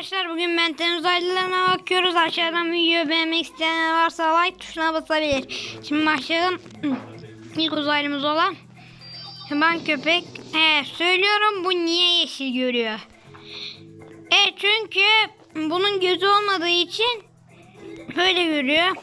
arkadaşlar bugün Benten uzaylılarına bakıyoruz. Aşağıdan videoyu beğenmek isteyen varsa like tuşuna basabilir. Şimdi başlayalım. İlk uzaylımız olan ben köpek. He, söylüyorum bu niye yeşil görüyor? E çünkü bunun gözü olmadığı için böyle görüyor.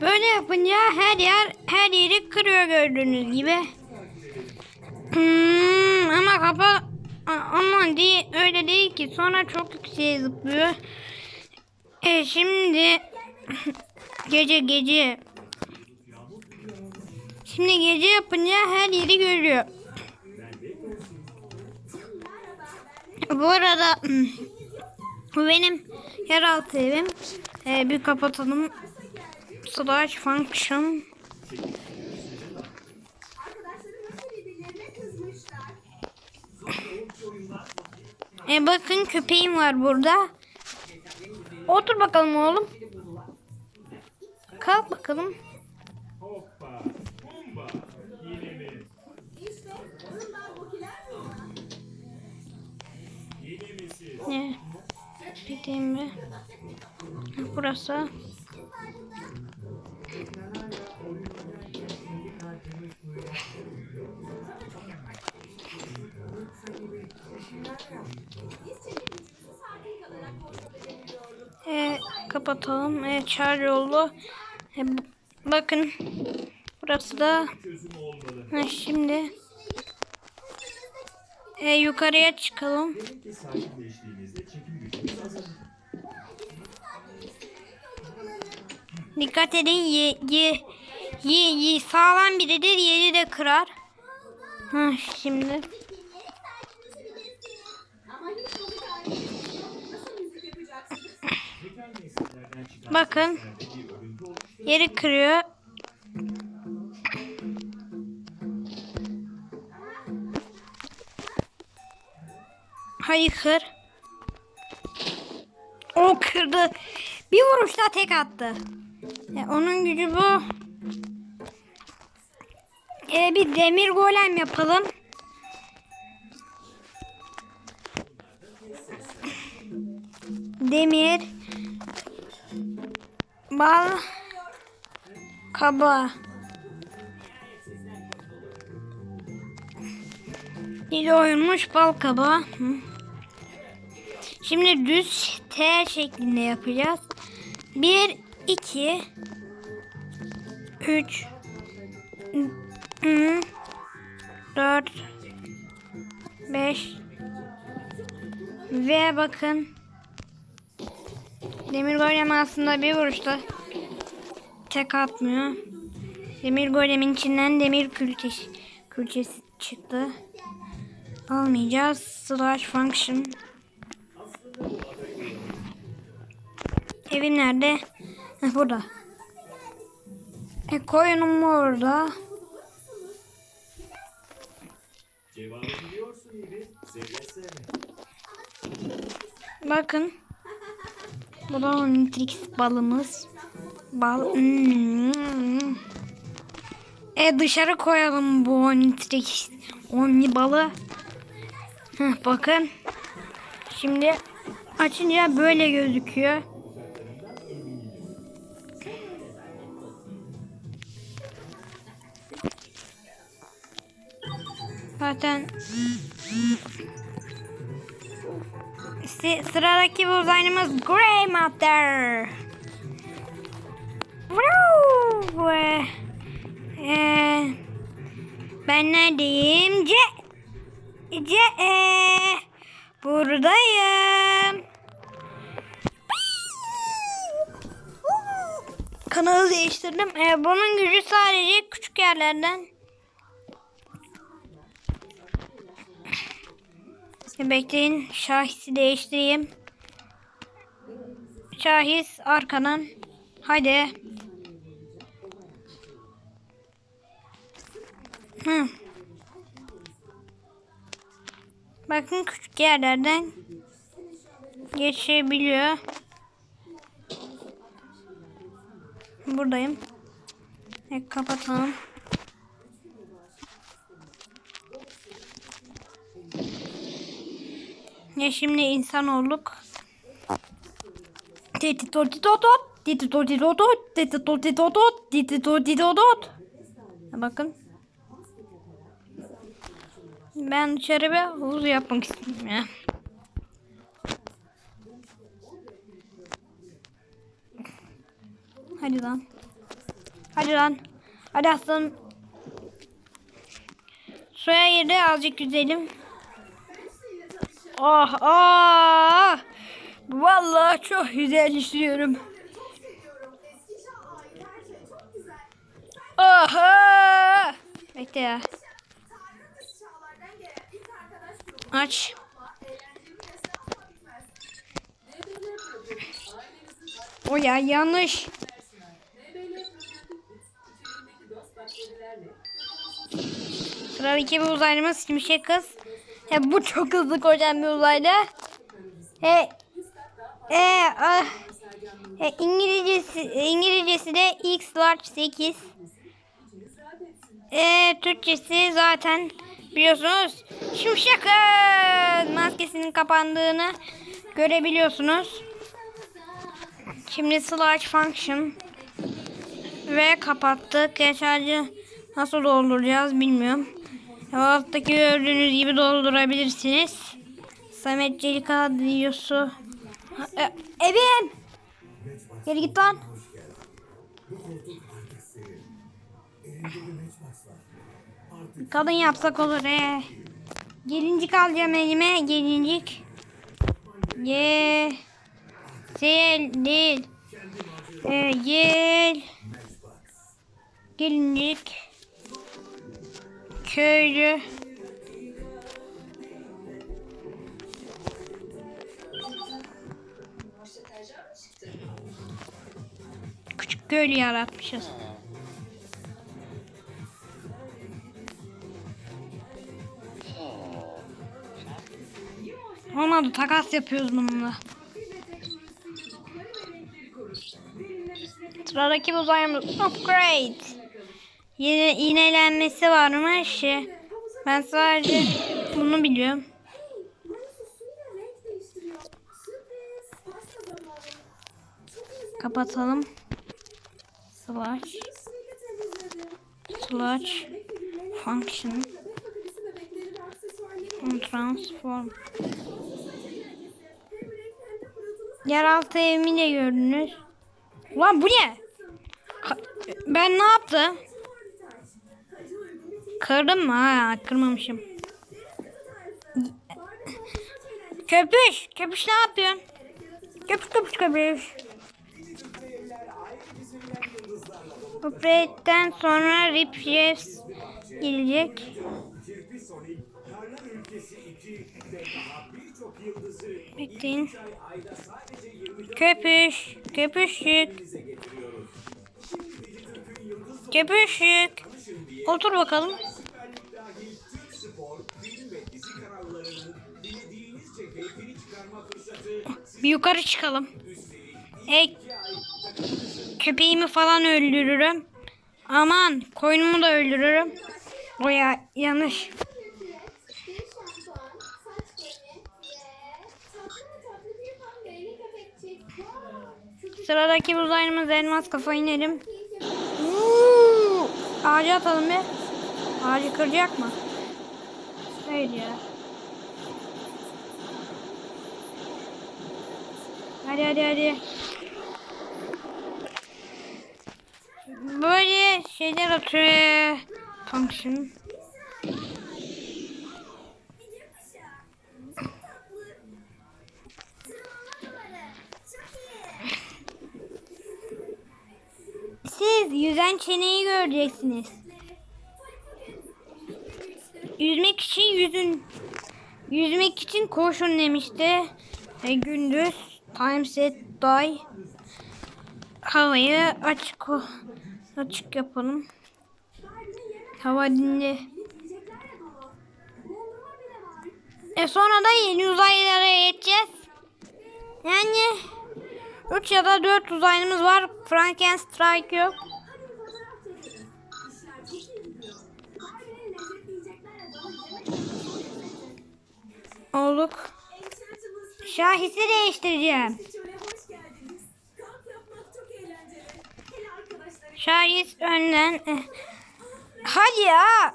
Böyle yapınca her yer her yeri kırıyor gördüğünüz gibi. Hmm, ama kafa A- ama değil öyle değil ki sonra çok yükseğe zıplıyor. E şimdi gece gece Şimdi gece yapınca her yeri görüyor. Bu arada bu benim yeraltı evim. E, bir kapatalım. Slash function. E bakın köpeğim var burada. Otur bakalım oğlum. Kalk bakalım. Ne? Gideyim mi? Burası. Kapatalım. E, çağır yolu. E, bakın. Burası da. Ha, şimdi. E, yukarıya çıkalım. Dikkat edin ye, ye, ye, ye, sağlam biridir yeri de kırar. Ha, şimdi. Bakın. Yeri kırıyor. Hayır kır. O kırdı. Bir vuruşta tek attı. E, onun gücü bu. E, bir demir golem yapalım. Demir. Bal. Kaba. Dili oyulmuş bal kaba. Şimdi düz T şeklinde yapacağız. 1, 2, 3, 4, 5 ve bakın Demir golem aslında bir vuruşta tek atmıyor. Demir golemin içinden demir külçesi, külçesi çıktı. Almayacağız. Slash function. Evim nerede? Heh, burada. E, koyunum orada. Bakın. Bu da Omnitrix balımız. Bal. Hmm. E dışarı koyalım bu Omnitrix. Omni balı. Heh, bakın. Şimdi açınca böyle gözüküyor. Zaten Si- sıradaki bu uzaylımız Grey Matter. Ee, ben neredeyim? C C e, buradayım. Kanalı değiştirdim. Ee, bunun gücü sadece küçük yerlerden. Bekleyin. Şahisi değiştireyim. Şahis arkadan. Hadi. Hı. Bakın küçük yerlerden geçebiliyor. Buradayım. E, kapatalım. Titi toti totot. Bakın. Ben dışarı bir havuz yapmak istiyorum ya. Hadi lan. Hadi lan. Hadi aslanım. Suya girdi azıcık yüzelim. Ah ah. Vallahi çok güzel istiyorum. Aha. Bekle. Aç. O ya yanlış. Sıradaki bir uzaylımız Şimşek Kız. He, bu çok hızlı koşan bir uzaylı. He, e, ah, he, İngilizcesi, İngilizcesi de X large 8. E, Türkçesi zaten biliyorsunuz. Şimşek Kız maskesinin kapandığını görebiliyorsunuz. Şimdi slash function ve kapattık. Geçerli nasıl dolduracağız bilmiyorum. Alttaki gördüğünüz gibi doldurabilirsiniz. Samet Celika diyorsu. E, Evim! Geri git lan. Kadın yapsak olur he. Gelincik alacağım elime. Gelincik. Ye. Sel değil. Ee, gel. Gelincik. Köylü. Küçük köylü yaratmışız. Olmadı takas yapıyoruz bununla. Sıradaki uzayımız upgrade. Yine iğnelenmesi varmış. Ben sadece bunu biliyorum. Kapatalım. Slash. Slash. Function. Transform. Yeraltı evimi de gördünüz. Ulan bu ne? Ben ne yaptım? Kırdım mı? Ha, kırmamışım. Köpüş, köpüş ne yapıyorsun? Köpüş, köpüş, köpüş. Upgrade'den sonra Rip Jeffs gelecek. Bekleyin. Köpüş, köpüşlük. Köpüşlük. Otur bakalım. Bir yukarı çıkalım. Ey köpeğimi falan öldürürüm. Aman koyunumu da öldürürüm. O ya yanlış. Sıradaki uzaylımız elmas kafa inelim. Ağacı atalım bir. Ağacı kıracak mı? Hayır ya. Hadi hadi hadi. Böyle şeyler atıyor. Function. Siz yüzen çeneyi göreceksiniz. Yüzmek için yüzün. Yüzmek için koşun demişti. E, gündüz time set die. Havayı açık açık yapalım. Hava dinli. E sonra da yeni uzaylılara geçeceğiz. Yani 3 ya da 4 uzaylımız var. Frankenstrike yok. Olduk. Şahisi değiştireceğim. Şahis önden. eh. Hadi ya.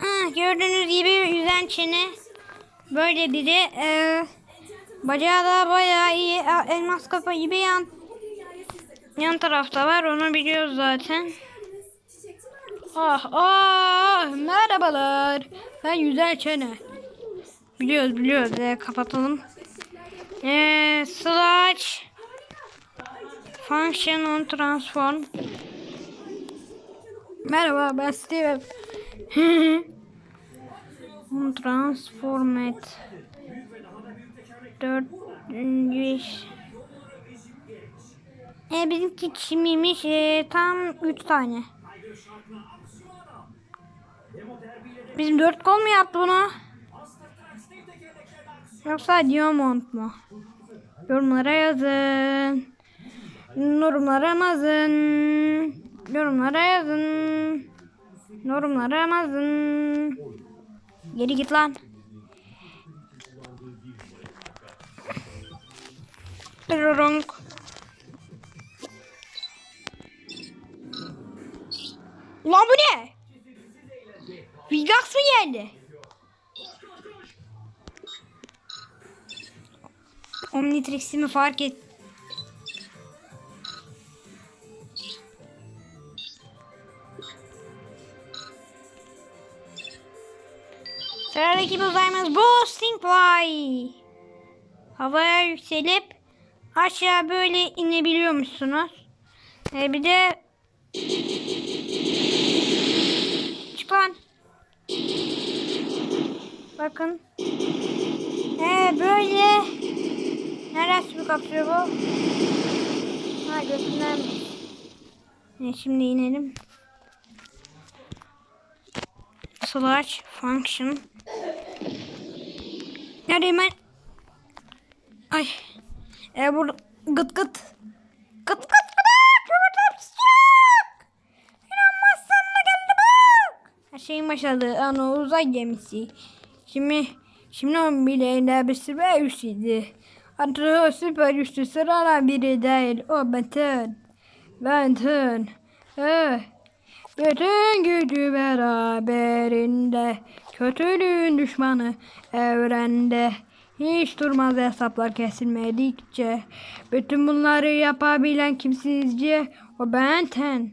Ah, gördüğünüz gibi yüzen çene. Böyle biri. E, bacağı da bayağı iyi. Ah, Elmas kafa gibi yan, yan tarafta var. Onu biliyoruz zaten. Ah ah merhabalar. Ben yüzer çene. Biliyoruz biliyoruz. E, kapatalım. Eee slash function on transform. Merhaba ben Steve. on transformat. 4 iş. E bizimki çimiymiş. E, tam 3 tane. Bizim 4 kol mu yaptı bunu? Yoksa Diamond mu? Yorumlara yazın. Yorumlara yazın. Yorumlara yazın. Yorumlara yazın. Geri git lan. Dırırınk. Ulan bu ne? Vilgax mı geldi? Omnitrix'imi fark et. Sıradaki bir uzayımız bu Stingfly. Havaya yükselip aşağı böyle inebiliyormuşsunuz. Ee, bir de çık lan. Bakın. Ee, böyle Neresi bir kapsıyor bu? Ha götünden. Evet, şimdi inelim. Slash function. Neredeyim ben? Ay. E burada gıt gıt. Gıt gıt gıt. Yumurtam sıcak. Şeyin başladı. Ana uzay gemisi. Şimdi şimdi onun bileğinde bir süper üstüydü. Adı süper güçlü sıradan biri değil. O Benten. Benten. Eh. Bütün gücü beraberinde. Kötülüğün düşmanı evrende. Hiç durmaz hesaplar kesilmedikçe. Bütün bunları yapabilen kimsizce o Benten.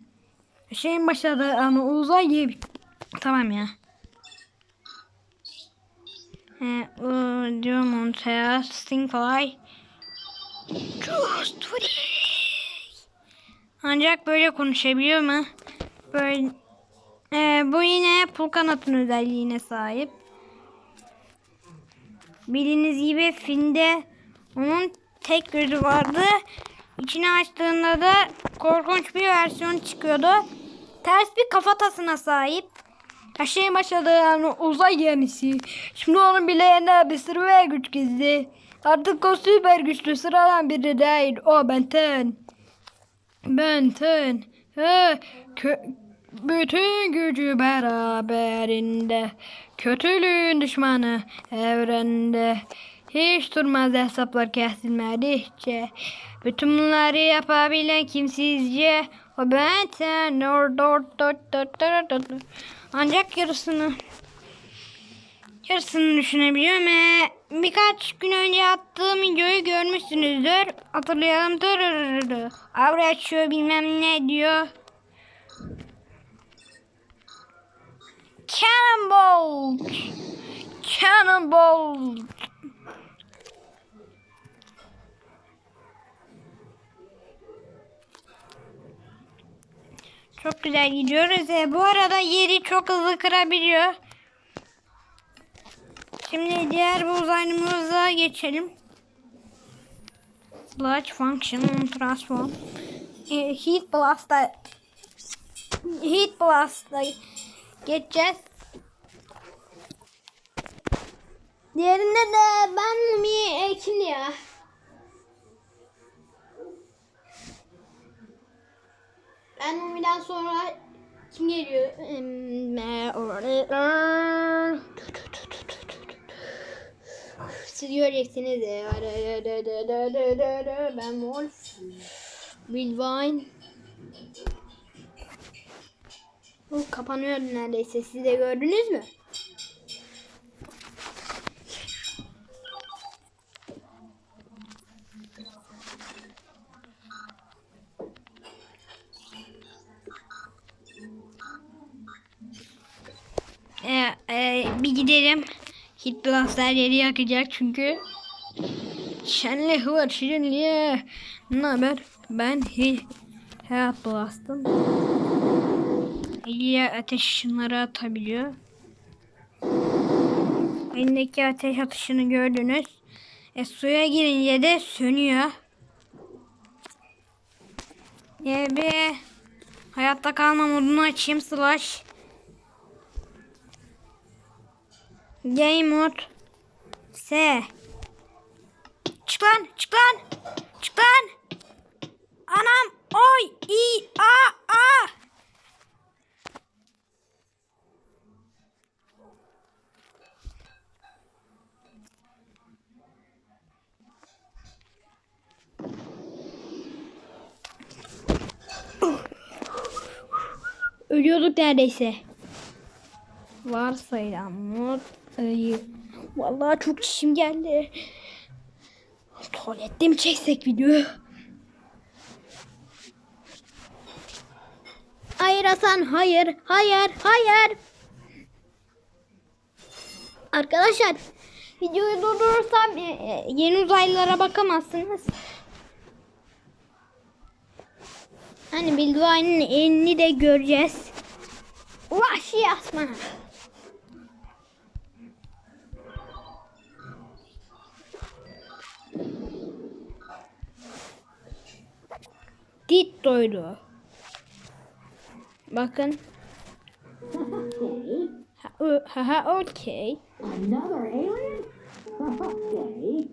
Şeyin başladı ama uzay gibi. Tamam ya. He, o Diamond Hair, Stingfly. Just. Ancak böyle konuşabiliyor mu? Böyle. Ee, bu yine pul kanatın özelliğine sahip. Bildiğiniz gibi filmde onun tek gözü vardı. İçini açtığında da korkunç bir versiyon çıkıyordu. Ters bir kafatasına sahip. Her şeyin başladığı yani uzay gemisi. Şimdi onun bileğine bir ve güç gizli. Artık o süper güçlü sıradan biri değil. O Benten. Benten. He, kö bütün gücü beraberinde. Kötülüğün düşmanı evrende. Hiç durmaz hesaplar kesilmedikçe. Bütün bunları yapabilen kimsizce. O Benten. Ancak yarısını yarısını düşünebiliyorum. Ee, birkaç gün önce attığım videoyu görmüşsünüzdür. Hatırlayalım. Avra açıyor bilmem ne diyor. Cannonball. Cannonball. Çok güzel gidiyoruz. Ee, bu arada yeri çok hızlı kırabiliyor. Şimdi diğer bu uzaylımıza geçelim. Slash function transform. Ee, heat blast'a Heat blast'a geçeceğiz. Diğerinde de ben mi Ekin ya. Ben Umi'den sonra kim geliyor? Siz göreceksiniz. Ben Wolf. Wilvine. Bu kapanıyor neredeyse. Siz de gördünüz mü? Hit Blast'lar yeri yakacak çünkü. Şenli hıvar şirinliğe. Ne haber? Ben Hit Hayat Blast'ım. Eliye ateş ışınları atabiliyor. Elindeki ateş atışını gördünüz. E, suya girince de sönüyor. E, bir hayatta kalma modunu açayım slash. Game mode. S. Çık lan, çık lan. Çık lan. Anam. Oy. i A. A. Ölüyorduk neredeyse. Varsayılan mod ayı. Vallahi çok çişim geldi. Tuvalette mi çeksek video? Hayır Hasan, hayır, hayır, hayır. Arkadaşlar, videoyu durdurursam e, e, yeni uzaylılara bakamazsınız. Hani Bilduay'ın elini de göreceğiz. Vahşi asman. Dit doydu. Bakın. Ha, ö- ha, ha okey. Another alien? Okay.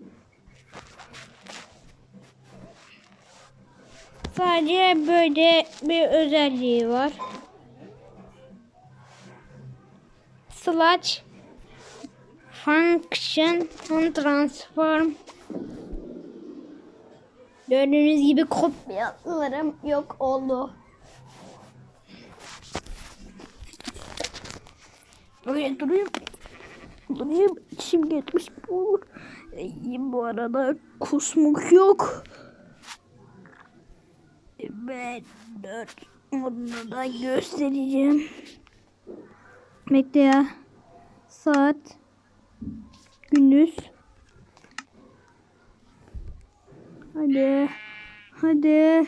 Sadece böyle bir özelliği var. Slash function and transform Gördüğünüz gibi kopyalarım yok oldu. Böyle durayım. Durayım. İçim geçmiş olur. İyiyim bu arada. Kusmuk yok. Ben dört modunu da göstereceğim. Bekle ya. Saat. Gündüz. Hadi. Hadi.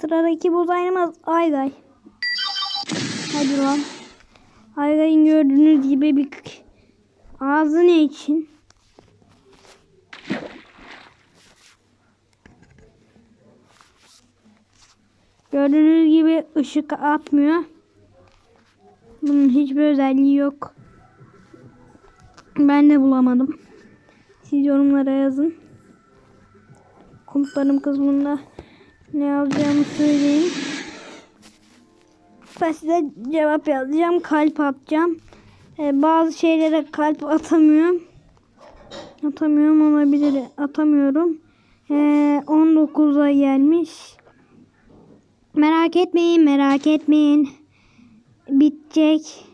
Sıradaki bozaynımız Aygay. Hadi lan. Aygay'ın gördüğünüz gibi bir ağzı ne için? Gördüğünüz gibi ışık atmıyor. Bunun hiçbir özelliği yok. Ben de bulamadım. Siz yorumlara yazın. Komutlarım kısmında ne yazacağımı söyleyeyim. Ben size cevap yazacağım. Kalp atacağım. Ee, bazı şeylere kalp atamıyorum. Atamıyorum olabilir. Atamıyorum. Ee, 19'a gelmiş. Merak etmeyin, merak etmeyin. Bitecek.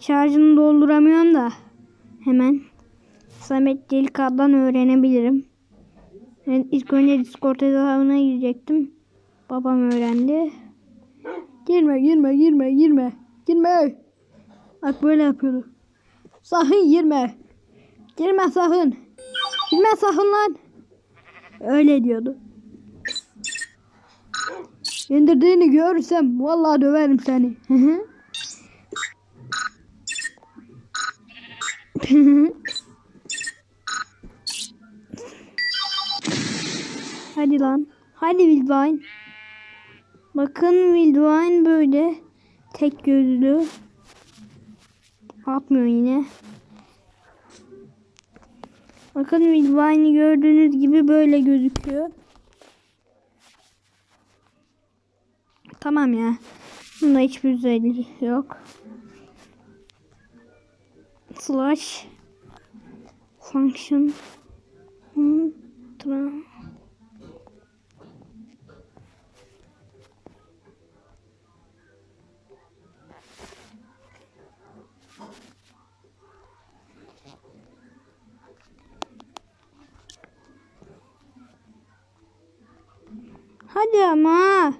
Şarjını dolduramıyorum da. Hemen. Samet Celikad'dan öğrenebilirim. Ben ilk önce Discord hesabına girecektim. Babam öğrendi. Girme, girme, girme, girme. Girme. Bak böyle yapıyordu. Sakın girme. Girme sakın. Girme sakın lan. Öyle diyordu. İndirdiğini görürsem vallahi döverim seni. Hadi lan. Hadi Wildvine. Bakın Wildvine böyle tek gözlü. Atmıyor yine. Bakın Wilvine'i gördüğünüz gibi böyle gözüküyor. Tamam ya. Bunda hiçbir özelliği yok. Slash function hmm, tra- Hadi ama.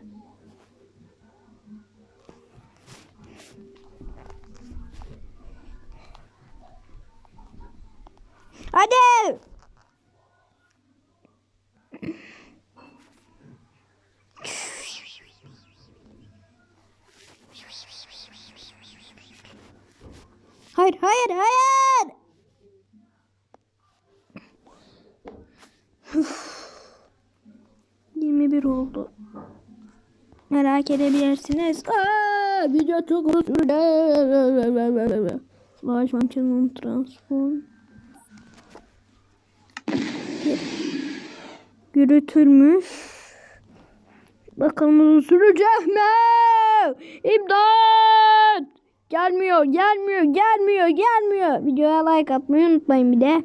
Hadi. Hayır, hayır, hayır. Yirmi bir oldu. Merak edebilirsiniz. Aa, video çok uzun. Slash function transform. Yürütülmüş. Bakalım uzun sürecek mi? İmdat! Gelmiyor, gelmiyor, gelmiyor, gelmiyor. Videoya like atmayı unutmayın bir de.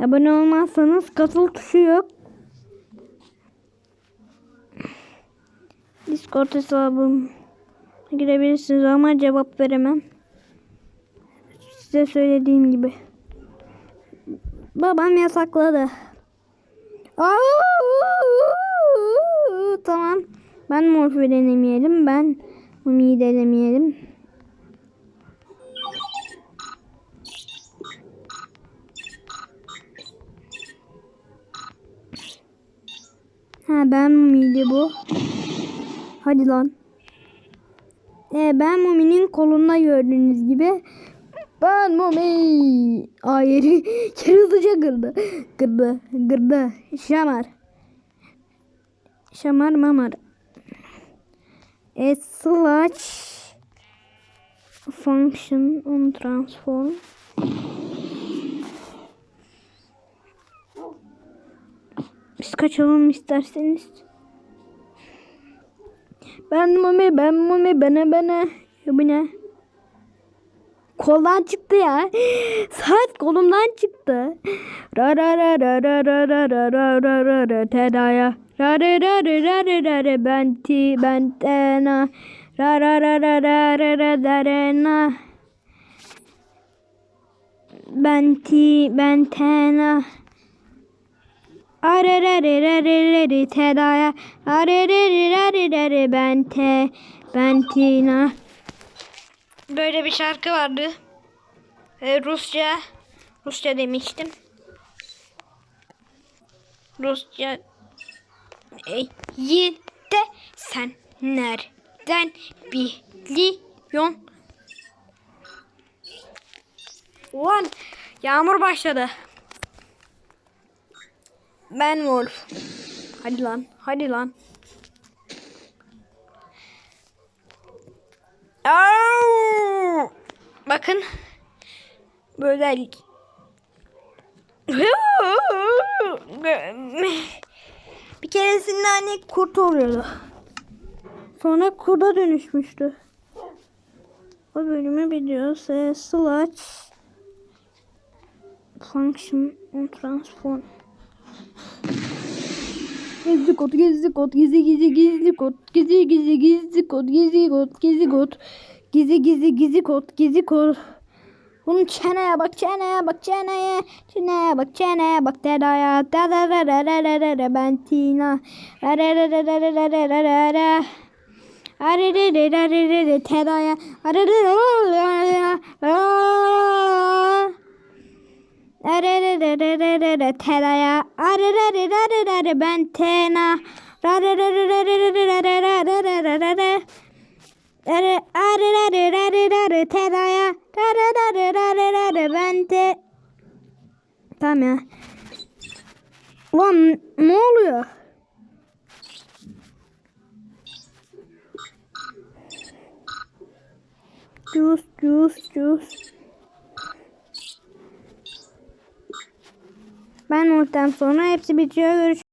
Abone olmazsanız katıl tuşu yok. Discord hesabım girebilirsiniz ama cevap veremem. Size söylediğim gibi. Babam yasakladı. Tamam. Ben morfi denemeyelim. Ben Mumi'yi denemeyelim. Ha ben Mumi'ydi bu. Hadi lan. Ee, ben Mumi'nin kolunda gördüğünüz gibi. Ben Mumi. Aa yeri, yeri hızlıca kırdı. Kırdı. Kırdı. Şamar. Şamar mamar. E slash function on transform. Biz kaçalım isterseniz. Ben mumi, ben mumi, bana bana. Ya bu ne? Koldan çıktı ya. Saat kolumdan çıktı. Ra ra ra ra ra ra ra ra ra ra ra ra tedaya. Ra ra ra ra ra ra ra ra benti bentena. Ra ra ra ra ra ra ra ra ra na. Benti bentena. Are re Arerererereri Tedaya Arerererereri ben te ben Tina Böyle bir şarkı vardı. Ee, Rusça Rusça demiştim. Rusça iyi de sen nereden biliyorsun? Ulan yağmur başladı. Ben Wolf. Hadi lan, hadi lan. Au! Bakın. Böyle bir keresinde hani kurt oluyordu. Sonra kurda dönüşmüştü. O bölümü biliyoruz. E, slash function on transform. Gizli kod, gizli kod, gizli gizli gizli kod, gizli gizli gizli kod, gizli kod, gizli kod, gizli gizli gizli kod, gizli kod. Bunun çeneye bak, çeneye bak, çeneye, çeneye bak, çeneye bak, dedaya, dedaya, ben Tina, Tedaya, Teraya. Ben tena. Teraya. Ben te Tamam ya. Lan ne oluyor? Cus cus cus. Ben ultem sonra hepsi bitiyor. Görüşürüz.